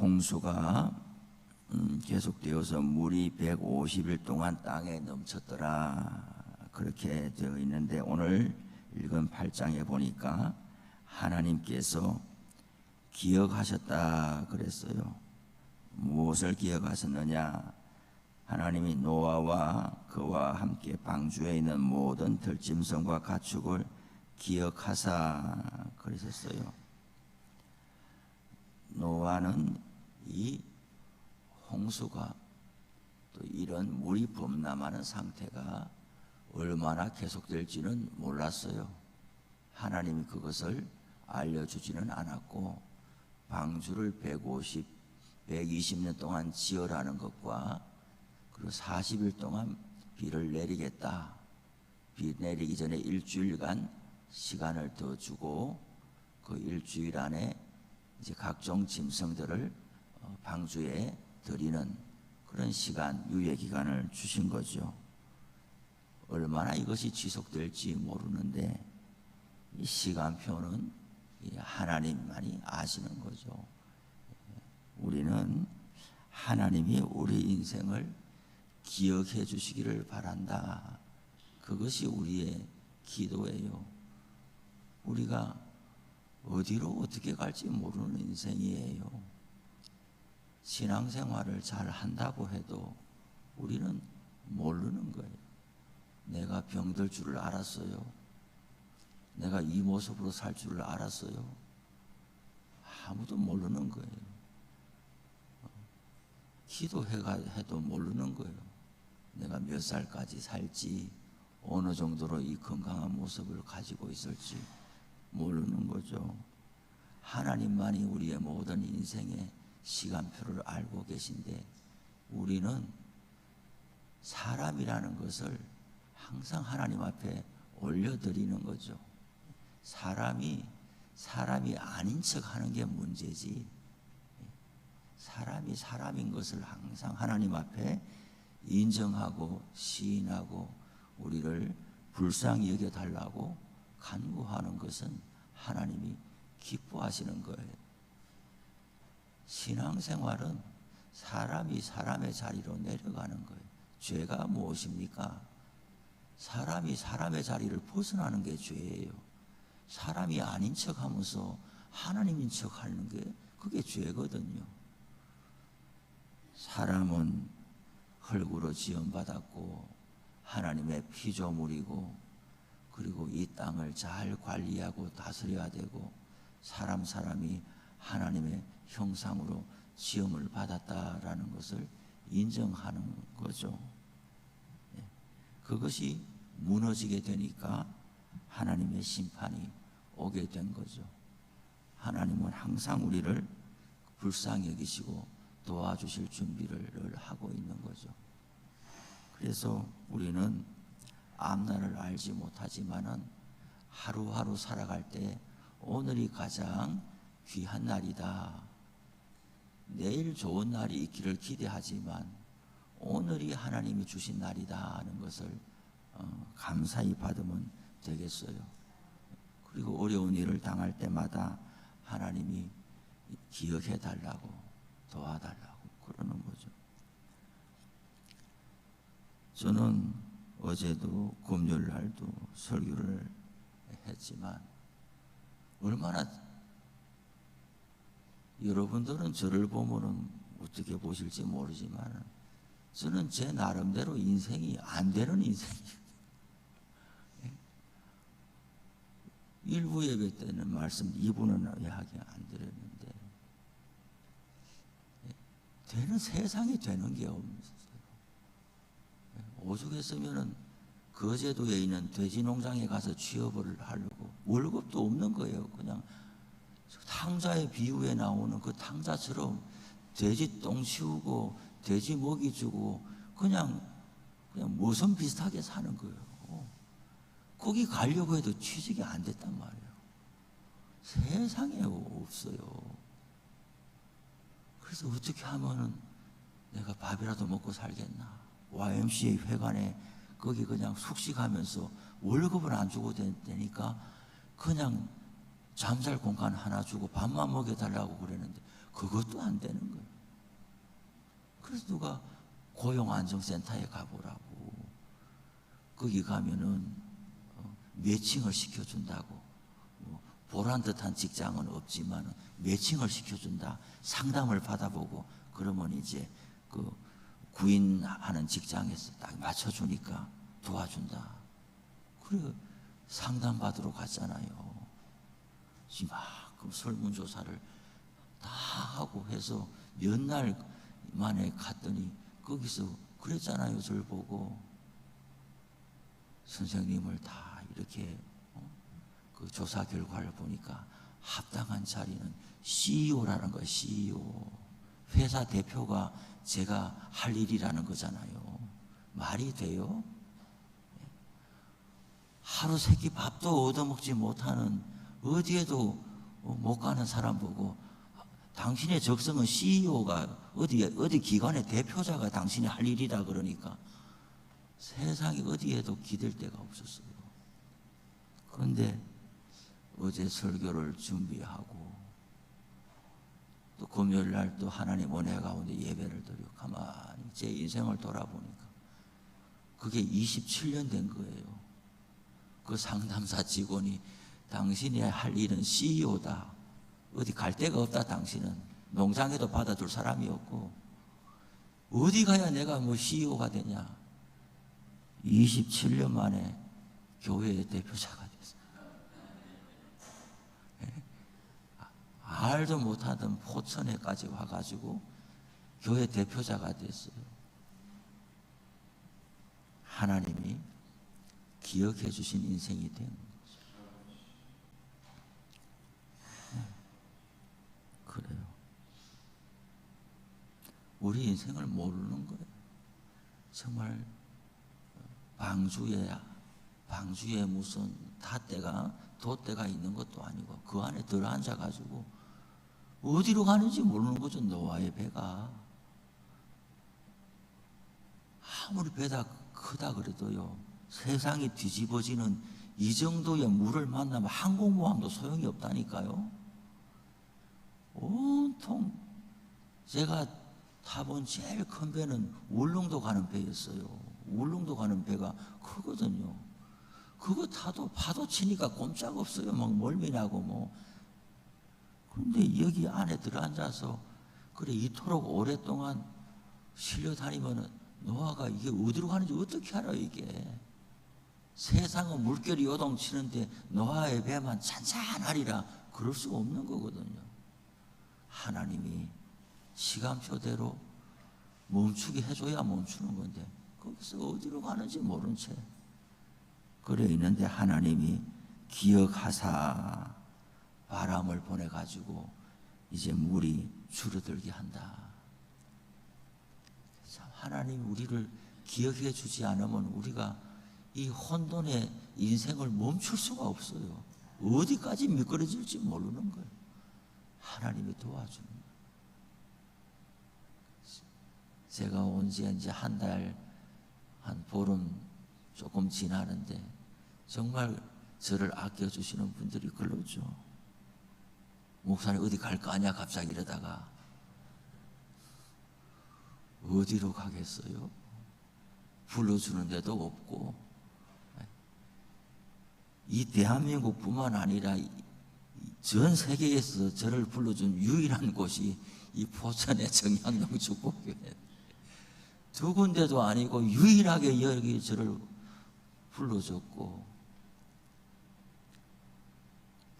홍수가 음, 계속되어서 물이 150일 동안 땅에 넘쳤더라 그렇게 되어 있는데 오늘 읽은 8장에 보니까 하나님께서 기억하셨다 그랬어요. 무엇을 기억하셨느냐? 하나님이 노아와 그와 함께 방주에 있는 모든 들짐승과 가축을 기억하사 그러셨어요. 노아는 이 홍수가 또 이런 물이 범람하는 상태가 얼마나 계속될지는 몰랐어요. 하나님이 그것을 알려주지는 않았고 방주를 150, 120년 동안 지어라는 것과 그리고 40일 동안 비를 내리겠다. 비 내리기 전에 일주일간 시간을 더 주고 그 일주일 안에 이제 각종 짐승들을 어, 방주에 드리는 그런 시간 유예 기간을 주신 거죠. 얼마나 이것이 지속될지 모르는데 이 시간표는 하나님만이 아시는 거죠. 우리는 하나님이 우리 인생을 기억해 주시기를 바란다. 그것이 우리의 기도예요. 우리가 어디로 어떻게 갈지 모르는 인생이에요. 신앙생활을 잘 한다고 해도 우리는 모르는 거예요. 내가 병들 줄을 알았어요. 내가 이 모습으로 살 줄을 알았어요. 아무도 모르는 거예요. 기도해가 해도 모르는 거예요. 내가 몇 살까지 살지, 어느 정도로 이 건강한 모습을 가지고 있을지 모르는 거죠. 하나님만이 우리의 모든 인생의 시간표를 알고 계신데 우리는 사람이라는 것을 항상 하나님 앞에 올려드리는 거죠. 사람이 사람이 아닌 척 하는 게 문제지. 사람이 사람인 것을 항상 하나님 앞에 인정하고 시인하고 우리를 불쌍히 여겨 달라고 간구하는 것은 하나님이 기뻐하시는 거예요. 신앙생활은 사람이 사람의 자리로 내려가는 거예요. 죄가 무엇입니까? 사람이 사람의 자리를 벗어나는 게 죄예요. 사람이 아닌 척 하면서 하나님인 척 하는 게 그게 죄거든요. 사람은 흙으로 지음받았고 하나님의 피조물이고 그리고 이 땅을 잘 관리하고 다스려야 되고 사람 사람이 하나님의 형상으로 지음을 받았다라는 것을 인정하는 거죠. 예. 그것이 무너지게 되니까 하나님의 심판이 오게 된 거죠. 하나님은 항상 우리를 불쌍히 여기시고 도와주실 준비를 하고 있는 거죠. 그래서 우리는 앞날을 알지 못하지만은 하루하루 살아갈 때 오늘이 가장 귀한 날이다. 내일 좋은 날이 있기를 기대하지만 오늘이 하나님이 주신 날이다 하는 것을 어, 감사히 받으면 되겠어요. 그리고 어려운 일을 당할 때마다 하나님이 기억해 달라고 도와달라고 그러는 거죠. 저는 어제도 금요일 날도 설교를 했지만 얼마나 여러분들은 저를 보면은 어떻게 보실지 모르지만 저는 제 나름대로 인생이 안 되는 인생이에요. 예? 일부 예배 때는 말씀 2부는 이야기 안 드렸는데 예? 되는 세상에 되는 게 없어요. 예? 오죽했으면은 거제도에 있는 돼지 농장에 가서 취업을 하려고 월급도 없는 거예요. 그냥 탕자의 비유에 나오는 그 탕자처럼 돼지 똥 치우고 돼지 먹이 주고 그냥 그냥 모선 비슷하게 사는 거예요. 거기 가려고 해도 취직이 안 됐단 말이에요. 세상에 없어요. 그래서 어떻게 하면은 내가 밥이라도 먹고 살겠나? YMCA 회관에 거기 그냥 숙식하면서 월급을 안 주고 되니까 그냥 잠잘 공간 하나 주고 밥만 먹여달라고 그랬는데 그것도 안 되는 거예요. 그래서 누가 고용안정센터에 가보라고. 거기 가면은 어, 매칭을 시켜준다고. 뭐 보란 듯한 직장은 없지만 매칭을 시켜준다. 상담을 받아보고 그러면 이제 그 구인하는 직장에서 딱 맞춰주니까 도와준다. 그래 상담 받으러 갔잖아요. 지금 막그 설문조사를 다 하고 해서 몇 날 만에 갔더니 거기서 그랬잖아요. 저를 보고 선생님을 다 이렇게 어? 그 조사 결과를 보니까 합당한 자리는 CEO라는 거예요. CEO. 회사 대표가 제가 할 일이라는 거잖아요. 말이 돼요? 하루 세끼 밥도 얻어먹지 못하는 어디에도 못 가는 사람 보고 당신의 적성은 CEO가 어디 어디 기관의 대표자가 당신이 할 일이다 그러니까 세상에 어디에도 기댈 데가 없었어요. 그런데 어제 설교를 준비하고 또 금요일 날 또 하나님 은혜 가운데 예배를 드리고 가만히 제 인생을 돌아보니까 그게 27년 된 거예요. 그 상담사 직원이 당신이 할 일은 CEO다. 어디 갈 데가 없다 당신은. 농장에도 받아줄 사람이 없고 어디 가야 내가 뭐 CEO가 되냐. 27년 만에 교회의 대표자가 됐어요. 예? 알도 못하던 포천에까지 와가지고 교회 대표자가 됐어요. 하나님이 기억해 주신 인생이 된 거죠. 네. 그래요. 우리 인생을 모르는 거예요. 정말 방주에 방주에 무슨 닷대가 돛대가 있는 것도 아니고 그 안에 들어앉아 가지고 어디로 가는지 모르는 거죠 노아의 배가 아무리 배다 크다 그래도요 세상이 뒤집어지는 이 정도의 물을 만나면 항공모함도 소용이 없다니까요 온통 제가 타본 제일 큰 배는 울릉도 가는 배였어요. 울릉도 가는 배가 크거든요. 그거 타도 파도 치니까 꼼짝 없어요. 막 멀미 나고 뭐. 근데 여기 안에 들어앉아서 그래 이토록 오랫동안 실려 다니면은 노아가 이게 어디로 가는지 어떻게 알아요 이게? 세상은 물결이 요동치는데 노아의 배만 잔잔하리라 그럴 수가 없는 거거든요. 하나님이 시간표대로 멈추게 해줘야 멈추는 건데 거기서 어디로 가는지 모른 채 그래 있는데 하나님이 기억하사 바람을 보내 가지고 이제 물이 줄어들게 한다. 참 하나님 우리를 기억해 주지 않으면 우리가 이 혼돈의 인생을 멈출 수가 없어요. 어디까지 미끄러질지 모르는 거예요. 하나님이 도와주는 거예요. 제가 온 지 이제 한 달, 한 보름 조금 지나는데 정말 저를 아껴주시는 분들이 글로죠. 목사님 어디 갈 거 아니야 갑자기 이러다가 어디로 가겠어요? 불러주는 데도 없고 이 대한민국뿐만 아니라 전 세계에서 저를 불러준 유일한 곳이 이 포천의 정양동 축복교회 두 군데도 아니고 유일하게 여기 저를 불러줬고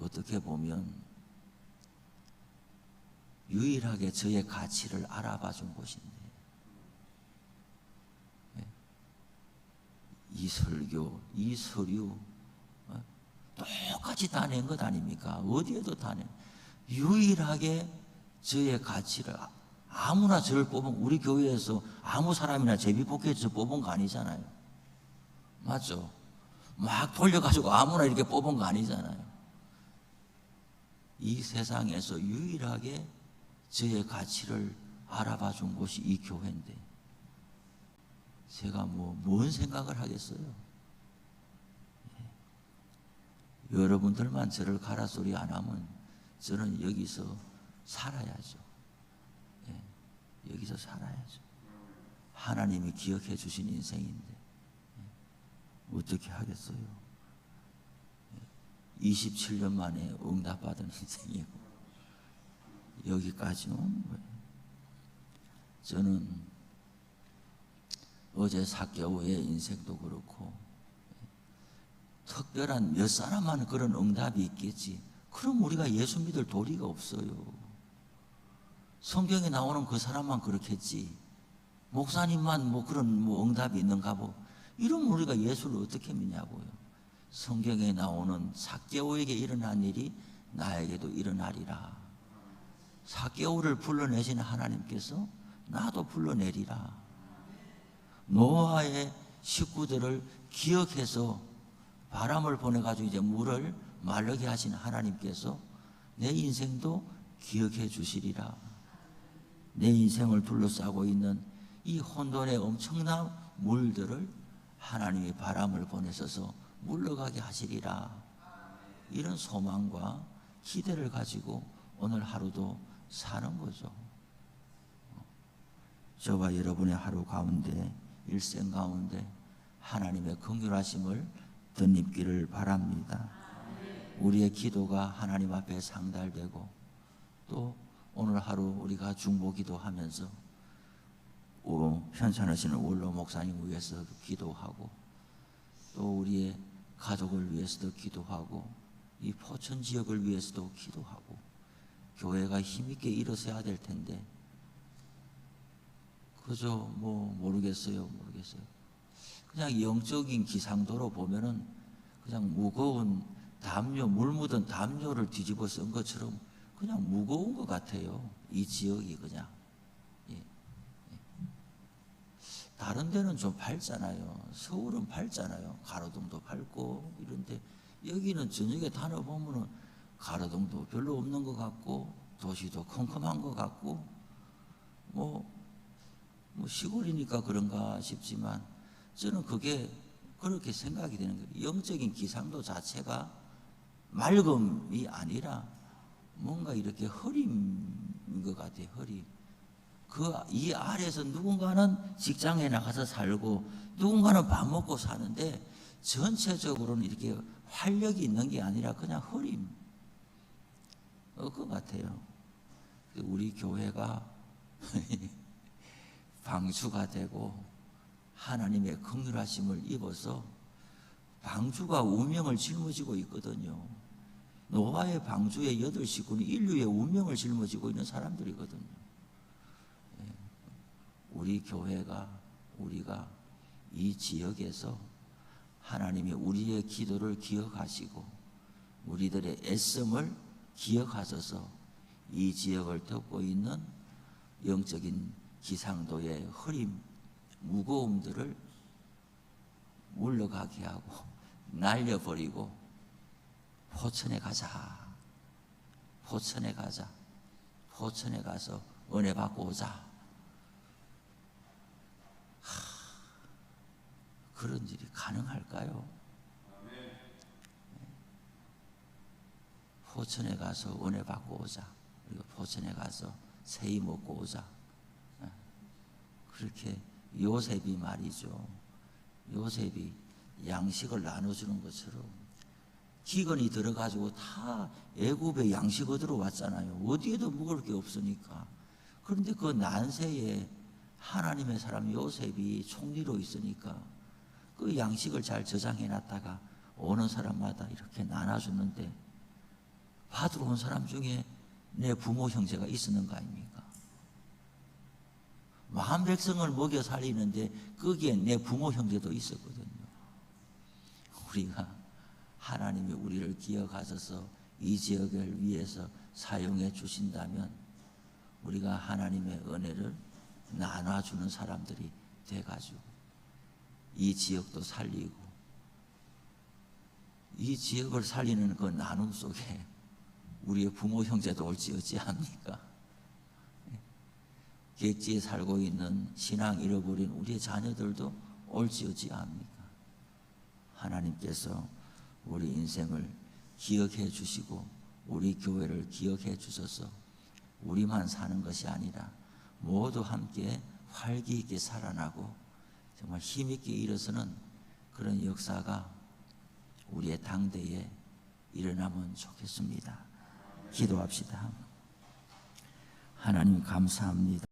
어떻게 보면 유일하게 저의 가치를 알아봐 준 곳인데 예. 이 설교, 이 서류 어? 똑같이 다 낸 것 아닙니까? 어디에도 다 낸. 유일하게 저의 가치를 아무나 저를 뽑은 우리 교회에서 아무 사람이나 제비뽑기에서 뽑은 거 아니잖아요. 맞죠? 막 돌려가지고 아무나 이렇게 뽑은 거 아니잖아요. 이 세상에서 유일하게 저의 가치를 알아봐 준 곳이 이 교회인데 제가 뭐 뭔 생각을 하겠어요? 예. 여러분들만 저를 가라 소리 안 하면 저는 여기서 살아야죠. 여기서 살아야죠. 하나님이 기억해 주신 인생인데 예. 어떻게 하겠어요? 27년 만에 응답받은 인생이고 여기까지 온 거예요. 저는 어제 사개오의 인생도 그렇고 특별한 몇 사람만 그런 응답이 있겠지. 그럼 우리가 예수 믿을 도리가 없어요. 성경에 나오는 그 사람만 그렇겠지. 목사님만 뭐 그런 뭐 응답이 있는가 보. 이러면 우리가 예수를 어떻게 믿냐고요. 성경에 나오는 사개오에게 일어난 일이 나에게도 일어나리라. 사개오를 불러내신 하나님께서 나도 불러내리라. 노아의 식구들을 기억해서 바람을 보내가지고 이제 물을 마르게 하신 하나님께서 내 인생도 기억해 주시리라. 내 인생을 둘러싸고 있는 이 혼돈의 엄청난 물들을 하나님이 바람을 보내셔서 물러가게 하시리라. 이런 소망과 기대를 가지고 오늘 하루도 사는 거죠. 저와 여러분의 하루 가운데 일생 가운데 하나님의 긍휼하심을 덧입기를 바랍니다. 우리의 기도가 하나님 앞에 상달되고 또 오늘 하루 우리가 중보기도 하면서 현찬하시는 원로 목사님 위해서 기도하고 또 우리의 가족을 위해서도 기도하고 이 포천 지역을 위해서도 기도하고 교회가 힘있게 일어서야 될 텐데 그저 뭐 모르겠어요 모르겠어요. 그냥 영적인 기상도로 보면은 그냥 무거운 담요 물 묻은 담요를 뒤집어 쓴 것처럼 그냥 무거운 것 같아요 이 지역이 그냥 예. 예. 다른 데는 좀 밝잖아요 서울은 밝잖아요 가로등도 밝고 이런데 여기는 저녁에 다녀보면은 가로등도 별로 없는 것 같고 도시도 컴컴한 것 같고 뭐, 뭐 시골이니까 그런가 싶지만 저는 그게 그렇게 생각이 되는 거예요. 영적인 기상도 자체가 맑음이 아니라 뭔가 이렇게 흐린 것 같아요. 흐림. 그 이 아래에서 누군가는 직장에 나가서 살고 누군가는 밥 먹고 사는데 전체적으로는 이렇게 활력이 있는 게 아니라 그냥 흐림. 것 같아요. 우리 교회가 방주가 되고 하나님의 긍휼하심을 입어서 방주가 운명을 짊어지고 있거든요. 노아의 방주의 여덟 식구는 인류의 운명을 짊어지고 있는 사람들이거든요. 예. 우리 교회가 우리가 이 지역에서 하나님의 우리의 기도를 기억하시고 우리들의 애씀을 기억하셔서 이 지역을 덮고 있는 영적인 기상도의 흐림, 무거움들을 물러가게 하고 날려버리고 포천에 가자. 포천에 가자. 포천에 가서 은혜 받고 오자. 하, 그런 일이 가능할까요? 포천에 가서 은혜 받고 오자. 그리고 포천에 가서 세이 먹고 오자. 그렇게 요셉이 말이죠. 요셉이 양식을 나눠주는 것처럼 기근이 들어가지고 다 애굽의 양식 얻으러 왔잖아요. 어디에도 먹을 게 없으니까. 그런데 그 난세에 하나님의 사람 요셉이 총리로 있으니까 그 양식을 잘 저장해 놨다가 오는 사람마다 이렇게 나눠주는데 받으러 온 사람 중에 내 부모 형제가 있었는 거 아닙니까? 만 백성을 먹여 살리는데 거기에 내 부모 형제도 있었거든요. 우리가 하나님이 우리를 기억하셔서 이 지역을 위해서 사용해 주신다면 우리가 하나님의 은혜를 나눠주는 사람들이 돼가지고 이 지역도 살리고 이 지역을 살리는 그 나눔 속에 우리의 부모 형제도 올지어찌 합니까? 객지에 살고 있는 신앙 잃어버린 우리의 자녀들도 올지어찌 합니까? 하나님께서 우리 인생을 기억해 주시고 우리 교회를 기억해 주셔서 우리만 사는 것이 아니라 모두 함께 활기 있게 살아나고 정말 힘 있게 일어서는 그런 역사가 우리의 당대에 일어나면 좋겠습니다. 기도합시다. 하나님 감사합니다.